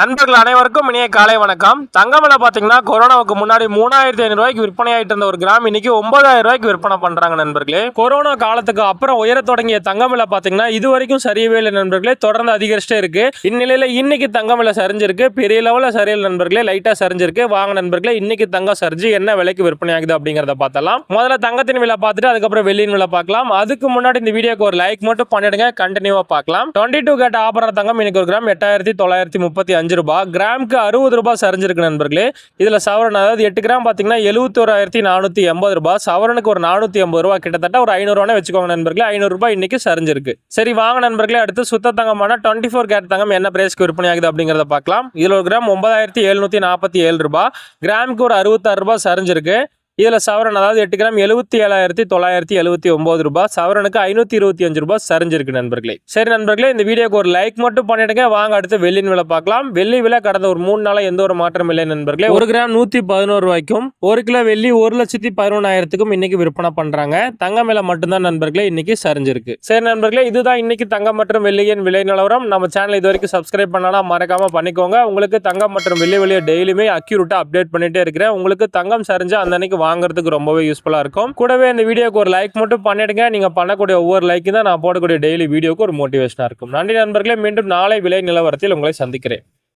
நண்பர்கள் அனைவருக்கும் இனிய காலை வணக்கம். தங்கம் பார்த்தீங்கன்னா கொரோனாவுக்கு முன்னாடி மூணாயிரத்தி ஐநூறு ரூபாய்க்கு விற்பனை ஆயிட்டு இருந்த ஒரு கிராம் இன்னைக்கு ஒன்பதாயிரம் ரூபாய்க்கு விற்பனை பண்றாங்க நண்பர்களே. கொரோனா காலத்துக்கு அப்புறம் உயர தொடங்கிய தங்கம் பார்த்தீங்கன்னா இது வரைக்கும் சரியவே இல்லை நண்பர்களே. தொடர்ந்து அதிகரிச்சிட்டே இருக்கு. இந்நிலையில இன்னைக்கு தங்கம் விலை சரிஞ்சிருக்கு. பெரிய லெவலில் சரியில்லை நண்பர்களே. லைட்டா சரிஞ்சிருக்கு. வாங்க நண்பர்களே இன்னைக்கு தங்கம் சரிஞ்சு என்ன விலைக்கு விற்பனை ஆகுது அப்படிங்கிறத பார்த்தலாம் முதல்ல தங்கத்தின் விலை பார்த்துட்டு அதுக்கப்புறம் வெள்ளியின் விலை பார்க்கலாம். அதுக்கு முன்னாடி இந்த வீடியோக்கு ஒரு லைக் மட்டும் பண்ணிடுங்க. கண்டினியூவா பார்க்கலாம். டுவெண்ட்டி டூ கேட்ட ஆபரண தங்கம் இன்னைக்கு ஒரு கிராம் எட்டாயிரத்தி தொள்ளாயிரத்தி முப்பத்தி அஞ்சு அஞ்சு ரூபாய் கிராமுக்கு அறுபது ரூபாய் சரிஞ்சிருக்கு நண்பர்களே. இதில் சவரன் அதாவது எட்டு கிராம் பார்த்தீங்கன்னா எழுபத்தோராயிரத்தி நானூற்றி எண்பது ரூபாய் சவரனுக்கு ஒரு நானூற்றி எண்பது ரூபாய் கிட்டத்தட்ட ஒரு ஐநூறுவானே வச்சுக்கோங்க நண்பர்களே. ஐநூறுரூபா இன்றைக்கி இன்னைக்கு சரிஞ்சிருக்கு. சரி வாங்க நண்பர்களே அடுத்து சுத்த தங்கமான டுவெண்ட்டி ஃபோர் கேட் தங்கம் என்ன பிரைஸ்க்கு விற்பனை ஆகுது அப்படிங்கிறத பார்க்கலாம். இதில் ஒரு கிராம் ஒன்பதாயிரத்தி எழுநூற்றி நாற்பத்தி ஏழு ரூபா. கிராமுக்கு ஒரு அறுபத்தாறு ரூபாய் சரிஞ்சிருக்கு. இதில் சவரன் அதாவது எட்டு கிராம் எழுபத்தி ஏழாயிரத்தி தொள்ளாயிரத்தி எழுபத்தி ஒம்பது ரூபாய். சவரனுக்கு ஐநூற்றி இருபத்தி அஞ்சு ரூபாய் சரிஞ்சிருக்கு நண்பர்களே. சரி நண்பர்களே இந்த வீடியோக்கு ஒரு லைக் மட்டும் பண்ணிடுங்க. வாங்க அடுத்து வெள்ளியின் விலை பார்க்கலாம். வெள்ளி விலை கடந்த ஒரு மூணு நாளாக எந்த ஒரு மாற்றம் இல்லை நண்பர்களே. ஒரு கிராம் நூற்றி பதினோரு ரூபாய்க்கும் ஒரு கிலோ வெள்ளி ஒரு லட்சத்தி பதினொன்றாயிரத்துக்கும் இன்னைக்கு விற்பனை பண்ணுறாங்க தங்கம் விலை மட்டும்தான் நண்பர்களே இன்னைக்கு சரிஞ்சிருக்கு. சரி நண்பர்களே இதுதான் இன்னைக்கு தங்கம் மற்றும் வெள்ளியின் விலை நிலவரம். நம்ம சேனல் இது வரைக்கும் சப்ஸ்கிரைப் பண்ணலாம் மறக்காம பண்ணிக்கோங்க. உங்களுக்கு தங்கம் மற்றும் வெள்ளி வெளியே டெய்லியுமே அக்யூரேட்டாக அப்டேட் பண்ணிட்டே இருக்கிறேன். உங்களுக்கு தங்கம் சரிஞ்சு அந்த அன்னைக்கு வாங்குறதுக்கு ரொம்பவே யூஸ்ஃபுல்லாக இருக்கும். கூடவே இந்த வீடியோக்கு ஒரு லைக் மட்டும் பண்ணிடுங்க. நீங்கள் பண்ணக்கூடிய ஒவ்வொரு லைக்கும் தான் நான் போடக்கூடிய டெய்லி வீடியோக்கு ஒரு மோட்டிவேஷனாக இருக்கும். நன்றி நண்பர்களே மீண்டும் நாளை விலை நிலவரத்தில் உங்களை சந்திக்கிறேன்.